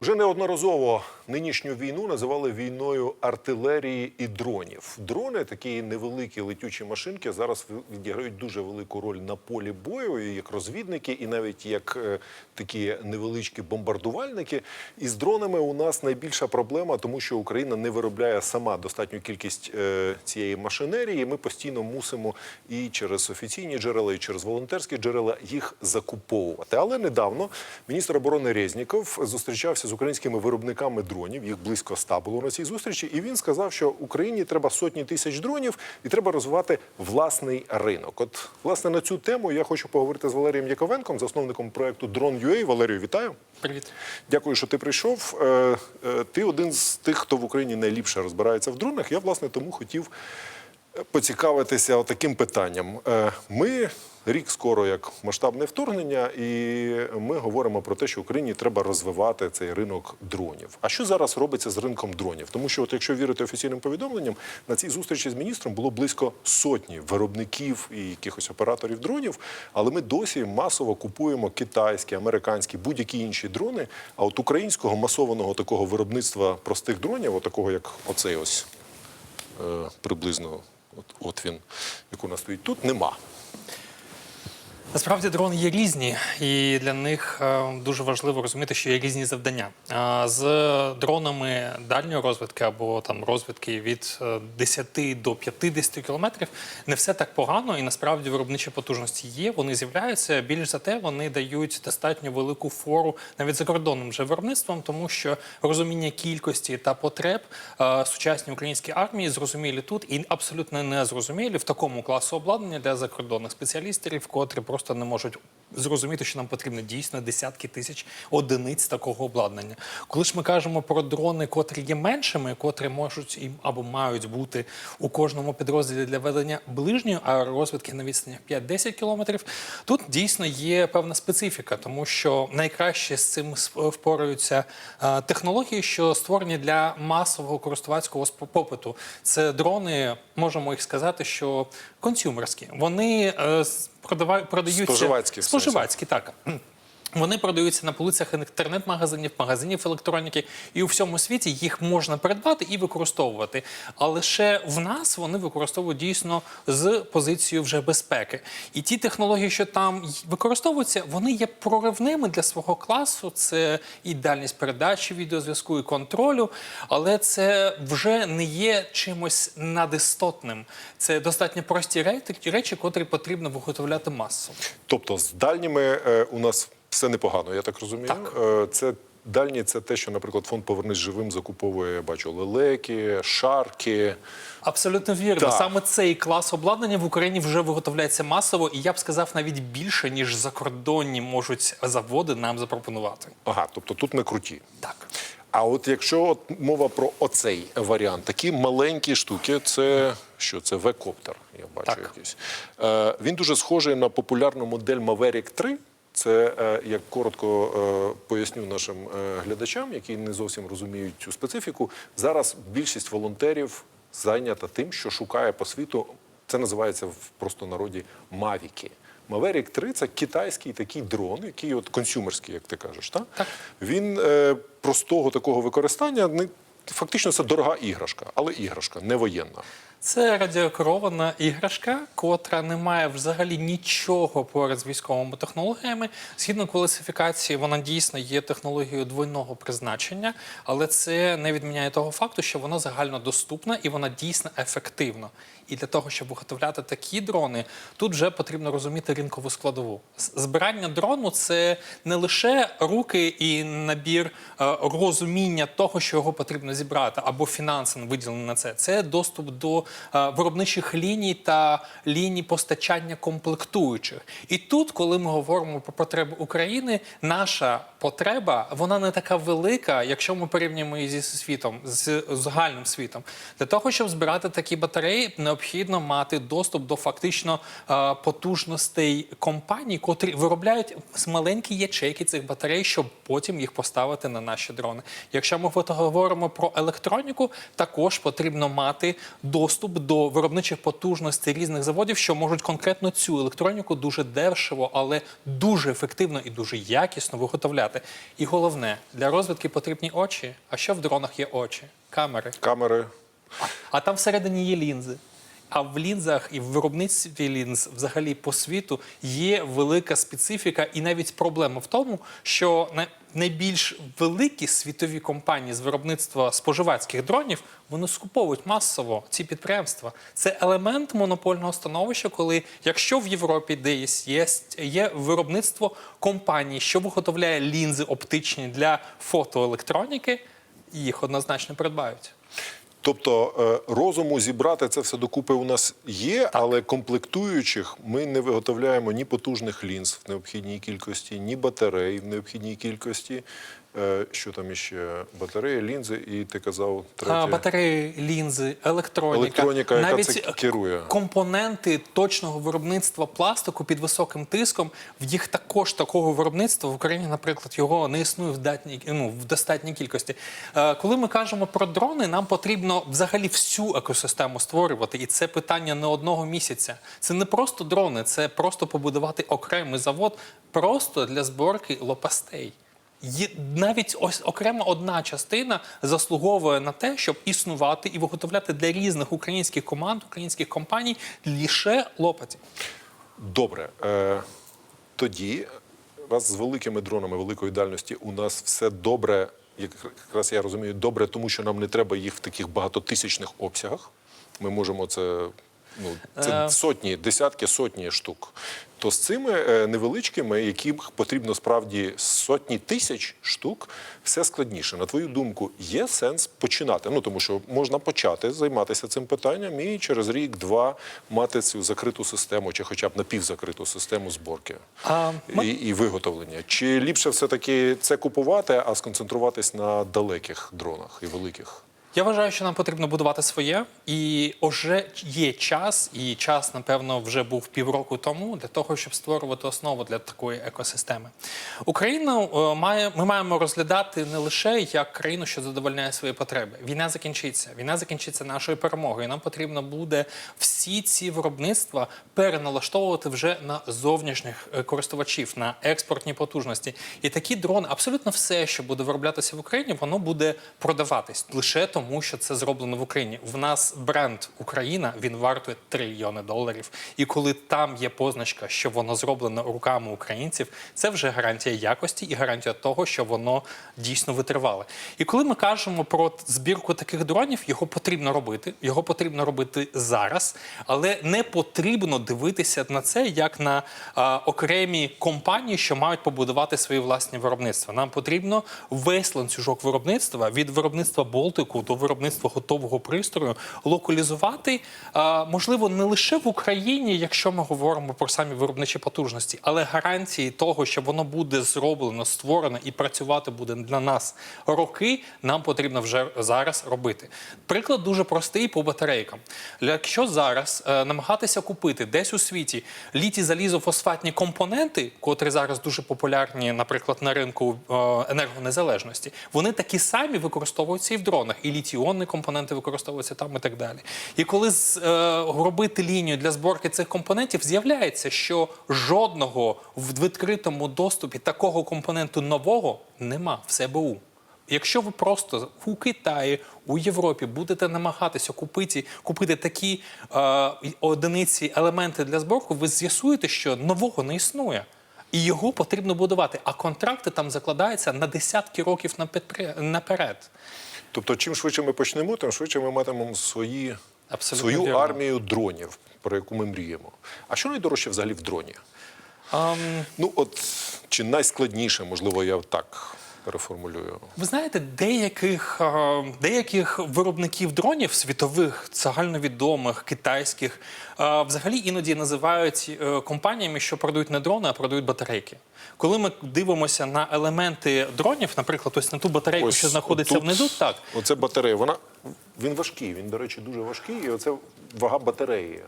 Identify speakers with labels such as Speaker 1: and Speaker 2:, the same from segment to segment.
Speaker 1: Вже неодноразово нинішню війну називали війною артилерії і дронів. Дрони, такі невеликі летючі машинки, зараз відіграють дуже велику роль на полі бою, як розвідники, і навіть як е, такі невеличкі бомбардувальники. І з дронами у нас найбільша проблема, тому що Україна не виробляє сама достатню кількість е, цієї машинерії. Ми постійно мусимо і через офіційні джерела, і через волонтерські джерела їх закуповувати. Але недавно міністр оборони Резніков зустрічався з українськими виробниками дронів. Їх близько ста було на цій зустрічі, і він сказав, що Україні треба сотні тисяч дронів і треба розвивати власний ринок. От власне на цю тему я хочу поговорити з Валерієм Яковенком, засновником проекту Drone.ua. Валерію, вітаю.
Speaker 2: Привіт. Дякую,
Speaker 1: що ти прийшов. Е, е, Ти один з тих, хто в Україні найліпше розбирається в дронах. Я власне тому хотів поцікавитися таким питанням. Е, Ми рік скоро як масштабне вторгнення, і ми говоримо про те, що Україні треба розвивати цей ринок дронів. А що зараз робиться з ринком дронів? Тому що, от якщо вірити офіційним повідомленням, на цій зустрічі з міністром було близько сотні виробників і якихось операторів дронів, але ми досі масово купуємо китайські, американські, будь-які інші дрони. А от українського масованого такого виробництва простих дронів, от такого як оцей ось е, приблизно, от, от він, як у нас стоїть тут, нема.
Speaker 2: Насправді дрони є різні, і для них е, дуже важливо розуміти, що є різні завдання. З дронами дальньої розвідки або там розвідки від е, 10 до 50 кілометрів не все так погано, і насправді виробничі потужності є. Вони з'являються. Більш за те, вони дають достатньо велику фору навіть закордонним вже виробництвом, тому що розуміння кількості та потреб е, сучасній українській армії зрозумілі тут і абсолютно не зрозумілі в такому класу обладнання для закордонних спеціалістів, котрі просто не можуть зрозуміти, що нам потрібно дійсно десятки тисяч одиниць такого обладнання. Коли ж ми кажемо про дрони, котрі є меншими, котрі можуть і або мають бути у кожному підрозділі для ведення ближньої аеророзвідки на відстанях 5-10 кілометрів, тут дійсно є певна специфіка, тому що найкраще з цим впораються е, технології, що створені для масового користувацького попиту. Це дрони, можемо їх сказати, що консюмерські. Вони е, продава- продаються
Speaker 1: Споживацькі, в
Speaker 2: споживацькі, так. Вони продаються на полицях інтернет-магазинів, магазинів електроніки, і у всьому світі їх можна придбати і використовувати. А лише в нас вони використовують дійсно з позицією вже безпеки. І ті технології, що там використовуються, вони є проривними для свого класу. Це і дальність передачі відеозв'язку, і контролю, але це вже не є чимось надістотним. Це достатньо прості речі, котрі потрібно виготовляти масово.
Speaker 1: Тобто з дальніми е, у нас все непогано, я так розумію.
Speaker 2: Так.
Speaker 1: Е, Це дальні це те, що, наприклад, фонд Повернись живим закуповує, я бачу, лелеки, шарки.
Speaker 2: Абсолютно вірно.
Speaker 1: Так.
Speaker 2: Саме цей клас обладнання в Україні вже виготовляється масово, і я б сказав навіть більше, ніж закордонні можуть заводи нам запропонувати.
Speaker 1: Ага, тобто тут ми круті.
Speaker 2: Так.
Speaker 1: А от якщо от мова про оцей варіант, такі маленькі штуки, це що? Це V-коптер, я бачу
Speaker 2: Так.
Speaker 1: якийсь. Е, він дуже схожий на популярну модель Maverick 3. Це е, як коротко е, поясню нашим е, глядачам, які не зовсім розуміють цю специфіку. Зараз більшість волонтерів зайнята тим, що шукає по світу. Це називається в просто народі мавіки. Maverick 3 – це китайський такий дрон, який от консюмерський, як ти кажеш. Так?
Speaker 2: Так.
Speaker 1: Він е, простого такого використання не фактично це дорога іграшка, але іграшка, не воєнна.
Speaker 2: Це радіокерована іграшка, котра не має взагалі нічого поряд з військовими технологіями. Згідно класифікації, вона дійсно є технологією двойного призначення, але це не відміняє того факту, що вона загально доступна і вона дійсно ефективна. І для того, щоб виготовляти такі дрони, тут вже потрібно розуміти ринкову складову. Збирання дрону це не лише руки і набір е, розуміння того, що його потрібно зібрати, або фінанси виділені на це. Це доступ до виробничих ліній та ліній постачання комплектуючих. І тут, коли ми говоримо про потреби України, наша потреба вона не така велика, якщо ми порівнюємо її зі світом, з загальним світом. Для того, щоб збирати такі батареї, необхідно мати доступ до фактично е, потужностей компаній, котрі виробляють маленькі ячейки цих батарей, щоб потім їх поставити на наші дрони. Якщо ми говоримо про електроніку, також потрібно мати доступ до виробничих потужностей різних заводів, що можуть конкретно цю електроніку дуже дешево, але дуже ефективно і дуже якісно виготовляти. І головне, для розвідки потрібні очі. А що в дронах є очі? Камери.
Speaker 1: Камери.
Speaker 2: А там всередині є лінзи. А в лінзах і в виробництві лінз взагалі по світу є велика специфіка і навіть проблема в тому, що на- найбільш великі світові компанії з виробництва споживацьких дронів вони скуповують масово ці підприємства. Це елемент монопольного становища, коли якщо в Європі десь є, є виробництво компаній, що виготовляє лінзи оптичні для фотоелектроніки, їх однозначно придбають.
Speaker 1: Тобто е, розуму зібрати це все докупи у нас є, але комплектуючих ми не виготовляємо ні потужних лінз в необхідній кількості, ні батарей в необхідній кількості. Е, Що там іще? Батареї, лінзи, і ти казав третє.
Speaker 2: Батареї, лінзи, електроніка,
Speaker 1: Електроніка, яка
Speaker 2: навіть
Speaker 1: це керує.
Speaker 2: компоненти точного виробництва пластику під високим тиском. В їх також такого виробництва в Україні, наприклад, його не існує в датній, ну, в достатній кількості. Е, Коли ми кажемо про дрони, нам потрібно взагалі всю екосистему створювати, і це питання не одного місяця. Це не просто дрони, це просто побудувати окремий завод просто для зборки лопастей. Навіть ось окрема одна частина заслуговує на те, щоб існувати і виготовляти для різних українських команд, українських компаній лише лопаті.
Speaker 1: Добре. Е, тоді, раз з великими дронами великої дальності у нас все добре, якраз я розумію, добре, тому що нам не треба їх в таких багатотисячних обсягах. Ми можемо це. Ну, це
Speaker 2: Е.
Speaker 1: сотні, десятки, сотні штук. То з цими е, невеличкими, яких потрібно справді сотні тисяч штук, все складніше. На твою думку, є сенс починати? Ну тому що можна почати займатися цим питанням і через рік-два мати цю закриту систему, чи хоча б напівзакриту систему зборки
Speaker 2: А,
Speaker 1: і, і виготовлення. Чи ліпше все-таки це купувати, а сконцентруватись на далеких дронах і великих?
Speaker 2: Я вважаю, що нам потрібно будувати своє, і вже є час, і час, напевно, вже був півроку тому для того, щоб створювати основу для такої екосистеми. Україну е, має ми маємо розглядати не лише як країну, що задовольняє свої потреби. Війна закінчиться. Війна закінчиться нашою перемогою. Нам потрібно буде всі ці виробництва переналаштовувати вже на зовнішніх е, користувачів, на експортні потужності. І такі дрони, абсолютно все, що буде вироблятися в Україні, воно буде продаватись лише тому, що це зроблено в Україні. В нас бренд Україна він вартує трильйони доларів. І коли там є позначка, що воно зроблено руками українців, це вже гарантія якості і гарантія того, що воно дійсно витривале. І коли ми кажемо про збірку таких дронів, його потрібно робити. Його потрібно робити зараз, але не потрібно дивитися на це як на а, окремі компанії, що мають побудувати свої власні виробництва. Нам потрібно весь ланцюжок виробництва від виробництва болтику до виробництва готового пристрою локалізувати, можливо, не лише в Україні, якщо ми говоримо про самі виробничі потужності, але гарантії того, що воно буде зроблено, створено і працювати буде для нас роки, нам потрібно вже зараз робити. Приклад дуже простий по батарейкам. Якщо зараз е, намагатися купити десь у світі літі залізофосфатні компоненти, котрі зараз дуже популярні, наприклад, на ринку е, енергонезалежності, вони такі самі використовуються і в дронах, і літіонні компоненти використовуються там і так далі. І коли з, е, робити лінію для зборки цих компонентів, з'являється, що жодного в відкритому доступі такого компоненту нового нема в СБУ. Якщо ви просто у Китаї, у Європі будете намагатися купити, купити такі е, одиниці, елементи для зборку, ви з'ясуєте, що нового не існує. І його потрібно будувати. А контракти там закладаються на десятки років наперед.
Speaker 1: Тобто, чим швидше ми почнемо, тим швидше ми матимемо свої,
Speaker 2: Абсолютно
Speaker 1: свою
Speaker 2: вірно.
Speaker 1: армію дронів, про яку ми мріємо. А що найдорожче взагалі в дроні?
Speaker 2: Um...
Speaker 1: Ну, от чи найскладніше, можливо, я так переформулюю.
Speaker 2: Ви знаєте, деяких, е, деяких виробників дронів світових, загальновідомих, китайських, е, взагалі іноді називають е, компаніями, що продають не дрони, а продають батарейки. Коли ми дивимося на елементи дронів, наприклад, ось на ту батарейку, що знаходиться
Speaker 1: отут
Speaker 2: внизу, так
Speaker 1: Оце батарея. Вона він важкий. Він, до речі, дуже важкий. І оце вага батареї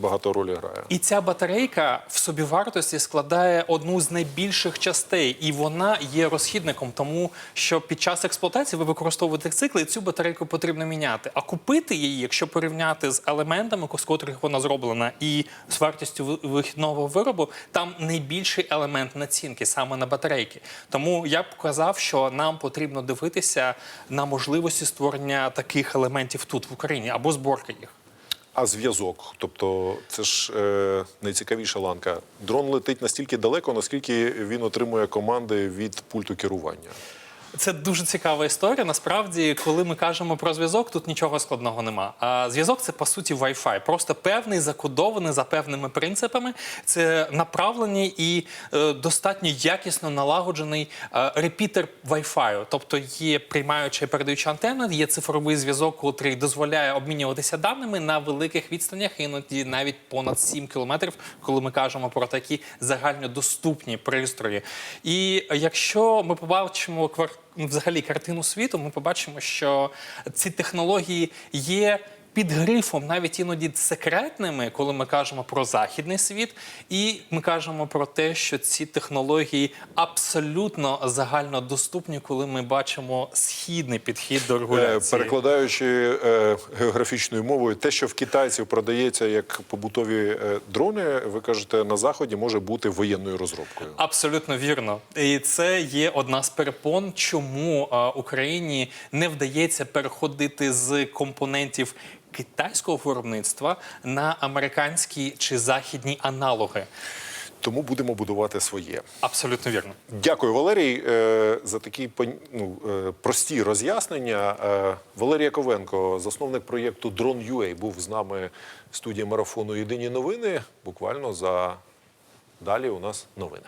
Speaker 1: багато ролі грає.
Speaker 2: І ця батарейка в собівартості складає одну з найбільших частей, і вона є розхідником, тому що під час експлуатації ви використовуєте цикли, і цю батарейку потрібно міняти. А купити її, якщо порівняти з елементами, з котрих вона зроблена, і з вартістю ви- вихідного виробу, там найбільший елемент націнки саме на батарейки. Тому я б казав, що нам потрібно дивитися на можливості створення таких елементів тут в Україні або зборки їх.
Speaker 1: А зв'язок, тобто це ж е, найцікавіша ланка. Дрон летить настільки далеко, наскільки він отримує команди від пульту керування.
Speaker 2: Це дуже цікава історія. Насправді, коли ми кажемо про зв'язок, тут нічого складного нема. А зв'язок це по суті Wi-Fi. Просто певний закодований за певними принципами. Це направлений і е, достатньо якісно налагоджений е, репітер Wi-Fi. Тобто є приймаюча і передаюча антенна, є цифровий зв'язок, який дозволяє обмінюватися даними на великих відстанях, іноді навіть понад 7 кілометрів, коли ми кажемо про такі загальнодоступні пристрої. І якщо ми побачимо квар... взагалі картину світу, ми побачимо, що ці технології є. Під грифом, навіть іноді секретними, коли ми кажемо про західний світ, і ми кажемо про те, що ці технології абсолютно загальнодоступні, коли ми бачимо східний підхід до
Speaker 1: Е,
Speaker 2: регуляції.
Speaker 1: Перекладаючи е, географічною мовою, те, що в китайців продається як побутові е, дрони, ви кажете, на заході може бути воєнною розробкою.
Speaker 2: Абсолютно вірно, і це є одна з перепон, чому е, Україні не вдається переходити з компонентів китайського виробництва на американські чи західні аналоги.
Speaker 1: Тому будемо будувати своє.
Speaker 2: Абсолютно вірно.
Speaker 1: Дякую, Валерій, е, за такі ну, е, прості роз'яснення. Е, Валерій Яковенко, засновник проєкту Drone.ua, був з нами в студії марафону Єдині новини. Буквально за далі у нас новини.